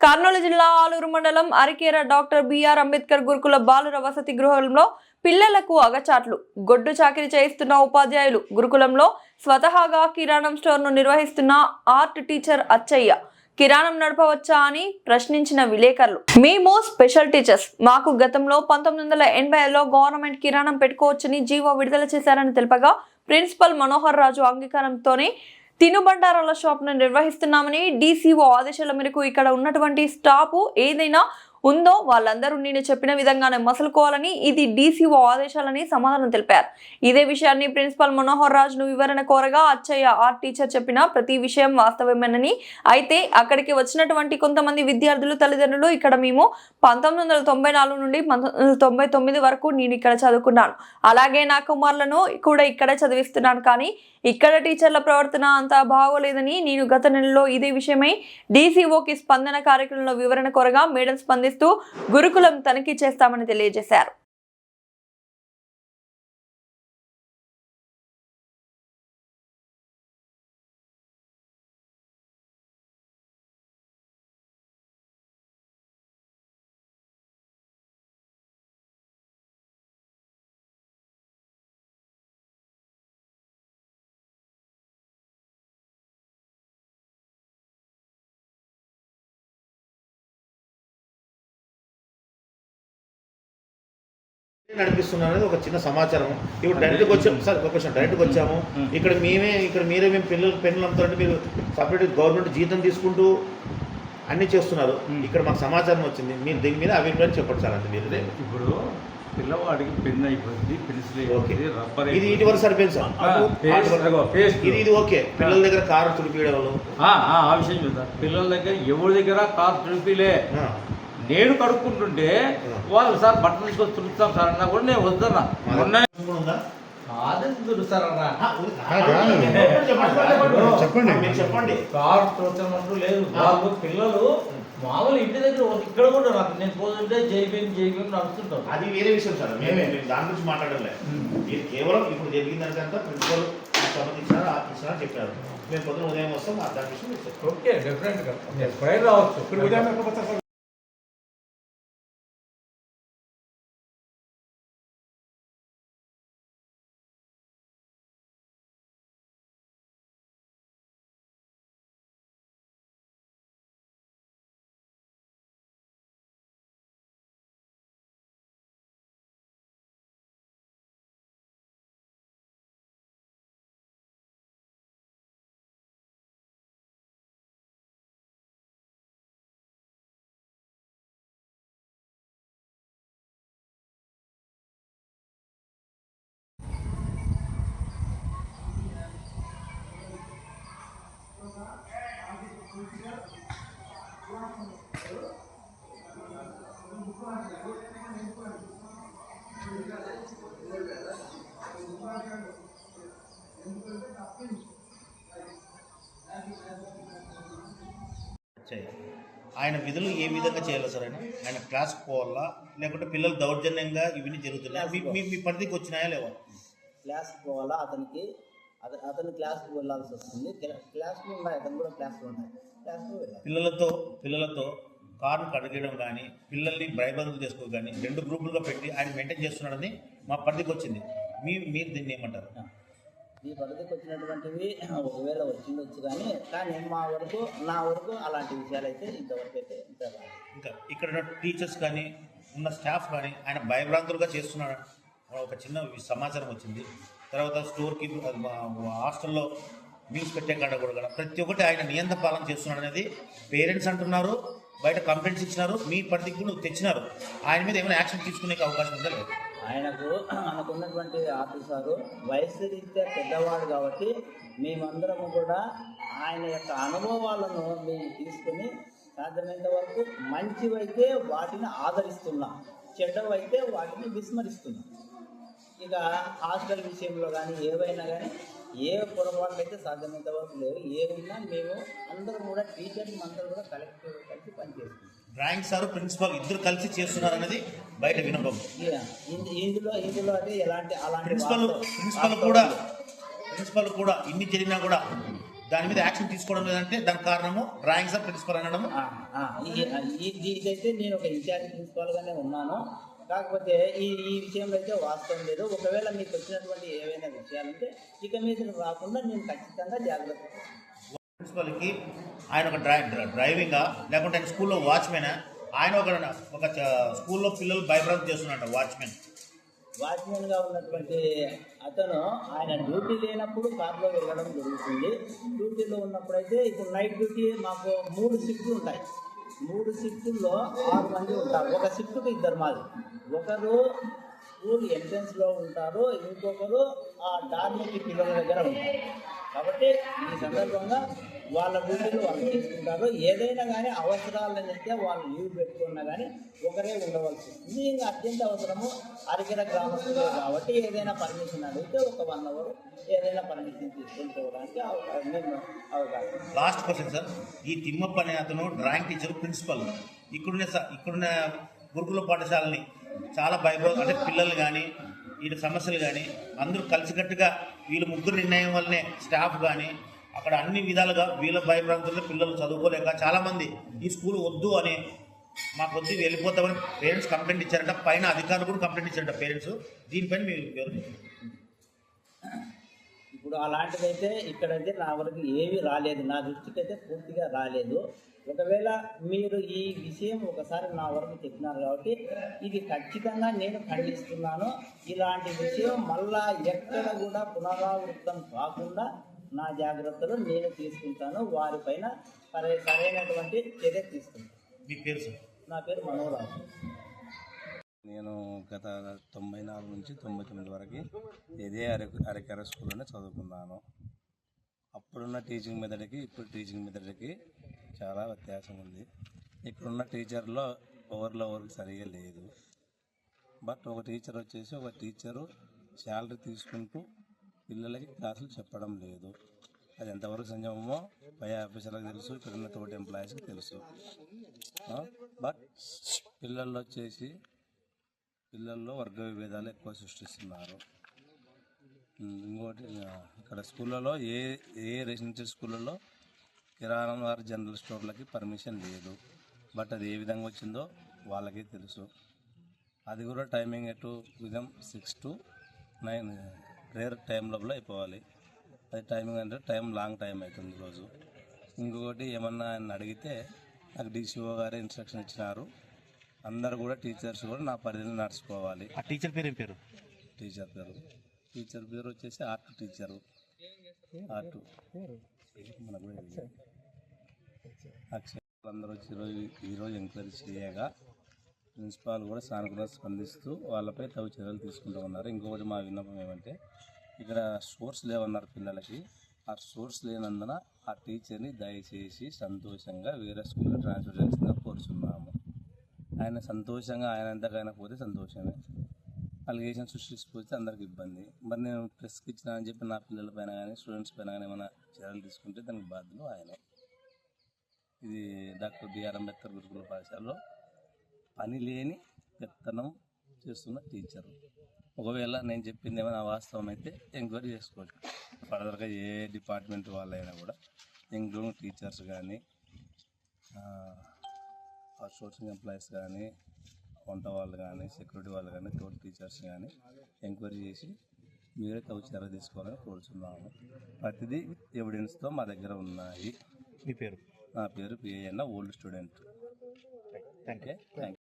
కర్నూలు జిల్లా ఆలూరు మండలం Arikera doctor BR Ambedkar గురుకుల బాలుర వసతి గృహంలో పిల్లలకు అగచాట్లు గొడ్డు చాకిరి చేయిస్తున్న ఉపాధ్యాయులు గురుకులంలో స్వతహాగా కిరాణం స్టోర్ను నిర్వహిస్తున్న ఆర్ట్ టీచర్ అచ్చయ్య. కిరాణం నడపవచ్చా అని ప్రశ్నించిన విలేకరులు. మేము స్పెషల్ టీచర్స్. మాకు గతంలో పంతొమ్మిది వందల ఎనభైలో గవర్నమెంట్ కిరాణం పెట్టుకోవచ్చని జీవో విడుదల చేశారని తెలుపగా ప్రిన్సిపల్ మనోహర్ రాజు అంగీకారంతోనే తినుబండారాల షాప్ను నిర్వహిస్తున్నామని డీసీఓ ఆదేశాల మేరకు ఇక్కడ ఉన్నటువంటి స్టాపు ఏదైనా ఉందో వాళ్ళందరూ నేను చెప్పిన విధంగానే మసలుకోవాలని ఇది డీసీఓ ఆదేశాలని సమాధానం తెలిపారు. ఇదే విషయాన్ని ప్రిన్సిపల్ మనోహర్ రాజును వివరణ కోరగా అచ్చయ్య ఆర్ట్ టీచర్ చెప్పిన ప్రతి విషయం వాస్తవమేనని. అయితే అక్కడికి వచ్చినటువంటి కొంతమంది విద్యార్థులు తల్లిదండ్రులు ఇక్కడ మేము పంతొమ్మిది వందల తొంభై నాలుగు నుండి పంతొమ్మిది తొంభై తొమ్మిది వరకు నేను ఇక్కడ చదువుకున్నాను. అలాగే నా కుమారులను కూడా ఇక్కడే చదివిస్తున్నాను కానీ ఇక్కడ టీచర్ల ప్రవర్తన అంత బాగోలేదని నేను గత నెలలో ఇదే విషయమై డీసీఓకి స్పందన కార్యక్రమంలో వివరణ కోరగా మేడం స్పందిస్తూ గురుకులం తనిఖీ చేస్తామని తెలియజేశారు. నడిపిస్తున్నారు అనేది ఒక చిన్న సమాచారం ఇప్పుడు డైరెక్ట్గా వచ్చాము సార్ ఒక క్వశ్చన్ డైరెక్ట్గా వచ్చాము. ఇక్కడ మేమే ఇక్కడ మీరే మేము పిల్లలు పెన్నులు అమ్ముతారంటే మీరు సపరేట్ గవర్నమెంట్ జీతం తీసుకుంటూ అన్ని చేస్తున్నారు. ఇక్కడ మాకు సమాచారం వచ్చింది. మీరు దీని మీద అభిప్రాయం చెప్పండి సార్ అంతే మీరు ఇప్పుడు పిల్లవాడికి పెన్ అయిపోయింది పెన్సిల్ ఓకే. రబ్బర్ ఇది ఇది వరకు సరిపోయింది సార్. ఇది ఇది ఓకే. పిల్లల దగ్గర కారు తుడిపియడం వల్ల. ఆ, విషయం చూద్దాం. పిల్లల దగ్గర ఎవరి దగ్గర కార్ తుడిపిలే? నేను కడుక్కుంటుంటే వాళ్ళు సార్ బట్టలు తీసుకొని తుడుస్తాం సార్ అన్నా కూడా నేను వద్దన్నా. కాదని ఉంది. చెప్పండి. చెప్పండి. మీరు చెప్పండి. కార్ తుడచమంటూ లేదు. వాళ్ళు పిల్లలు మామూలు ఇంటి దగ్గర ఇక్కడ కూడా నాకు నేను పోతుంటే జై భీమ్ జై భీమ్ నడుస్తుంటారు. అది వేరే విషయం సార్. మేమే మేము దాని గురించి మాట్లాడలే. ఇది కేవలం ఇప్పుడు జరిగిన దానికంతా ప్రిన్సిపల్ సంబంధించిన ఆఫీసర్ అని చెప్పారు. మేము పొద్దున ఉదయం వస్తాం ఆ దాని విషయం. ఓకే డెఫినెట్గా ఎప్పుడైనా రావచ్చు. ఆయన విధులు ఏ విధంగా చేయాలి సార్ ఆయన? ఆయన క్లాస్కి పోవాలా? లేకుంటే పిల్లలు దౌర్జన్యంగా ఇవన్నీ జరుగుతున్నాయి? మీ మీ- పరిధికి వచ్చినాయా లేవా? క్లాస్కి పోవాలా అతనికి అత- అతను క్లాస్కి వెళ్ళాల్సి వస్తుంది. క్లా- క్లాస్లు ఉన్నాయి అతను కూడా క్లాస్లు ఉన్నాయి క్లాస్కి వెళ్ళాలి. పిల్లలతో పిల్లలతో కారు కడగడం కానీ పిల్లల్ని భయబంధులు చేసుకో కానీ రెండు గ్రూపులుగా పెట్టి ఆయన మెయింటైన్ చేస్తున్నాడని మా పరిధికి వచ్చింది. మీ మీరు దీన్ని ఏమంటారు? ఈ పరిధికి వచ్చినటువంటివి ఒకవేళ వచ్చిండొచ్చు కానీ కానీ మా వరకు నా వరకు అలాంటి విషయాలు అయితే ఇంతవరకు అయితే. ఇంకా ఇక్కడ ఉన్న టీచర్స్ కానీ ఉన్న స్టాఫ్ కానీ ఆయన భయభ్రాంతులుగా చేస్తున్నాడు ఒక చిన్న సమాచారం వచ్చింది. తర్వాత స్టోర్కి హాస్టల్లో న్యూస్ పెట్టే కాడ కూడా ప్రతి ఒక్కటి ఆయన నియంత్ర పాలన చేస్తున్నాడు అనేది పేరెంట్స్ అంటున్నారు బయట కంప్లైంట్స్ ఇచ్చినారు మీ పరిధికి కూడా తెచ్చినారు. ఆయన మీద ఏమైనా యాక్షన్ తీసుకునే అవకాశం ఉందా లేదు? ఆయనకు మనకున్నటువంటి ఆఫీసరు వయసు రీత్యా పెద్దవాడు కాబట్టి మేమందరము కూడా ఆయన యొక్క అనుభవాలను మేము తీసుకుని సాధ్యమైనంత వరకు మంచివైతే వాటిని ఆదరిస్తున్నాం చెడ్డవైతే వాటిని విస్మరిస్తున్నాం. ఇక హాస్టల్ విషయంలో కానీ ఏవైనా కానీ ఏ పొరపాట్లు అయితే సాధ్యమైనంత వరకు లేవు. ఏవైనా మేము అందరం కూడా టీచర్స్ అందరూ కూడా కలెక్టివ్ కలిసి పనిచేస్తున్నాం. డ్రాయింగ్ సార్ ప్రిన్సిపాల్ ఇద్దరు కలిసి చేస్తున్నారు అనేది బయట వినపం. ఇందులో ఇందులో అయితే ఎలాంటి అలాంటి ప్రిన్సిపల్ ప్రిన్సిపల్ కూడా. ప్రిన్సిపల్ కూడా ఇన్ని జరిగినా కూడా దాని మీద యాక్షన్ తీసుకోవడం లేదంటే దానికి కారణము డ్రాయింగ్ సార్ ప్రిన్సిపల్ ఈ- ఇదైతే నేను ఒక ఇన్ఛార్జ్ ప్రిన్సిపాల్గానే ఉన్నాను. కాకపోతే ఈ ఈ విషయంలో అయితే వాస్తవం లేదు. ఒకవేళ మీకు వచ్చినటువంటి ఏవైనా విషయాలుంటే ఇక మీద రాకుండా నేను ఖచ్చితంగా జాగ్రత్త. ప్రిన్సిపల్కి ఆయన ఒక డ్రై డ్రైవింగా లేకుంటే ఆయన స్కూల్లో వాచ్మెన్? ఆయన ఒక ఒక స్కూల్లో పిల్లలు భయభ్రాంతి చేస్తున్నాడు వాచ్మెన్. వాచ్మెన్గా ఉన్నటువంటి అతను ఆయన డ్యూటీ లేనప్పుడు కార్లో వెళ్ళడం జరుగుతుంది. డ్యూటీలో ఉన్నప్పుడైతే ఇప్పుడు నైట్ డ్యూటీ మాకు మూడు షిఫ్ట్లు ఉంటాయి. మూడు షిఫ్టుల్లో ఆరు మంది ఉంటారు. ఒక షిఫ్ట్కి ఇద్దరు మాది. ఒకరు స్కూల్ ఎంట్రన్స్లో ఉంటారు ఇంకొకరు ఆ డార్మికి పిల్లల దగ్గర ఉంటారు. కాబట్టి ఈ సందర్భంగా వాళ్ళ డ్యూటీలు వాళ్ళు తీసుకుంటారు ఏదైనా కానీ అవసరాలను అయితే వాళ్ళు లీవ్ పెట్టుకున్నా కానీ ఒకరే ఉండవలసి వస్తుంది. ఇంకా అత్యంత అవసరము అరికెర గ్రామస్తులు కాబట్టి ఏదైనా పర్మిషన్ అడిగితే ఒక వన్ అవర్ ఏదైనా పర్మిషన్ తీసుకొని పోవడానికి అవకాశం అవకాశం లాస్ట్ క్వశ్చన్ సార్ ఈ తిమ్మప్ప అనే అతను డ్రాయింగ్ టీచర్ ప్రిన్సిపల్ ఇక్కడున్న స- ఇక్కడున్న గురుకుల పాఠశాలని చాలా భయభ్రా అంటే పిల్లలు కానీ వీళ్ళ సమస్యలు కానీ అందరూ కలిసికట్టుగా వీళ్ళు ముగ్గురు నిర్ణయం వల్లనే స్టాఫ్ కానీ అక్కడ అన్ని విధాలుగా వీళ్ళ భయభ్రాంతుల్లో పిల్లలు చదువుకోలేక చాలామంది ఈ స్కూల్ వద్దు అని మాకు వద్దు వెళ్ళిపోతామని పేరెంట్స్ కంప్లైంట్ ఇచ్చారంట. పైన అధికారులు కూడా కంప్లైంట్ ఇచ్చారంట పేరెంట్స్. దీనిపైన మీరు పేరు ఇప్పుడు అలాంటిదైతే ఇక్కడైతే నా వరకు ఏమీ రాలేదు. నా దృష్టికి అయితే పూర్తిగా రాలేదు. ఒకవేళ మీరు ఈ విషయం ఒకసారి నా వరకు చెప్పినారు కాబట్టి ఇది ఖచ్చితంగా నేను ఖండిస్తున్నాను. ఇలాంటి విషయం మళ్ళా ఎక్కడ కూడా పునరావృతం కాకుండా నా జాగ్రత్తలు నేను తీసుకుంటాను. వారిపైన సరే సరైనటువంటి చర్య తీసుకుంటాను. నా పేరు మనోరాజు నేను గత తొంభై నాలుగు నుంచి తొంభై తొమ్మిది వరకు ఇదే అర అరకెర స్కూల్లోనే చదువుకున్నాను. అప్పుడున్న టీచింగ్ మెథడ్కి ఇప్పుడు టీచింగ్ మెథడ్కి చాలా వ్యత్యాసం ఉంది. ఇక్కడున్న టీచర్లో ఓవర్లో ఓవర్కి సరిగా లేదు. బట్ ఒక టీచర్ వచ్చేసి ఒక టీచరు శాలరీ తీసుకుంటూ పిల్లలకి క్లాసులు చెప్పడం లేదు. అది ఎంతవరకు సంజమమో పై ఆఫీసర్లకు తెలుసు ఇక్కడ ఉన్న తోటి ఎంప్లాయీస్కి తెలుసు. బట్ పిల్లల్లో వచ్చేసి పిల్లల్లో వర్గ విభేదాలు ఎక్కువ సృష్టిస్తున్నారు. ఇంకోటి ఇక్కడ స్కూళ్ళలో ఏ ఏ రెసిడెన్షియల్ స్కూళ్ళలో కిరాణా వారి జనరల్ స్టోర్లకి పర్మిషన్ లేదు. బట్ అది ఏ విధంగా వచ్చిందో వాళ్ళకే తెలుసు. అది కూడా టైమింగ్ ఎటు విధం సిక్స్ టు నైన్ రేర్ టైం లోపల అయిపోవాలి. అది టైమింగ్ అంటే టైం లాంగ్ టైం అవుతుంది రోజు. ఇంకొకటి ఏమన్నా ఆయన అడిగితే నాకు డీసీఓ గారే ఇన్స్ట్రక్షన్ ఇచ్చినారు. అందరు కూడా టీచర్స్ కూడా నా పరిధిని నడుచుకోవాలి. ఆ టీచర్ పేరు ఏం పేరు? టీచర్ పేరు. టీచర్ పేరు వచ్చేసి ఆర్ట్ టీచరు. ఆర్ట్. మనకు. అక్షయ్ అందరూ వచ్చి ఈరోజు ఈరోజు ఎంక్వైరీ చేయగా ప్రిన్సిపాల్ కూడా సానుకూలంగా స్పందిస్తూ వాళ్ళపై తగు చర్యలు తీసుకుంటూ ఉన్నారు. ఇంకొకటి మా విన్నపం ఏమంటే ఇక్కడ సోర్స్ లేవన్నారు పిల్లలకి. ఆ సోర్స్ లేనందున ఆ టీచర్ని దయచేసి సంతోషంగా వేరే స్కూల్లో ట్రాన్స్ఫర్ చేయాల్సిందిగా కోరుచున్నాము. ఆయన సంతోషంగా ఆయన ఎంతకైనా పోతే సంతోషమే. అలిగేషన్ సృష్టించిపోతే అందరికి ఇబ్బంది. మరి నేను ప్రెస్కి ఇచ్చిన అని చెప్పి నా పిల్లల పైన కానీ స్టూడెంట్స్ పైన కానీ ఏమైనా చర్యలు తీసుకుంటే దానికి బాధ్యులు ఆయనే. ఇది డాక్టర్ బిఆర్ అంబేద్కర్ గురుకుల పాఠశాలలో పని లేని పెత్తనం చేస్తున్న టీచరు. ఒకవేళ నేను చెప్పింది ఏమైనా వాస్తవం అయితే ఎంక్వైరీ చేసుకోవచ్చు. ఫర్దర్గా ఏ డిపార్ట్మెంట్ వాళ్ళైనా కూడా ఇంక్లూడింగ్ టీచర్స్ కానీ సోర్సింగ్ ఎంప్లాయీస్ కానీ వంట వాళ్ళు కానీ సెక్యూరిటీ వాళ్ళు కానీ తోటి టీచర్స్ కానీ ఎంక్వైరీ చేసి మీరే తగు చర్య తీసుకోవాలని కోరుచున్నాము. ప్రతిదీ ఎవిడెన్స్తో మా దగ్గర ఉన్నాయి. మీ పేరు? నా పేరు పిఏఎన్న ఓల్డ్ స్టూడెంట్ థ్యాంక్ యూ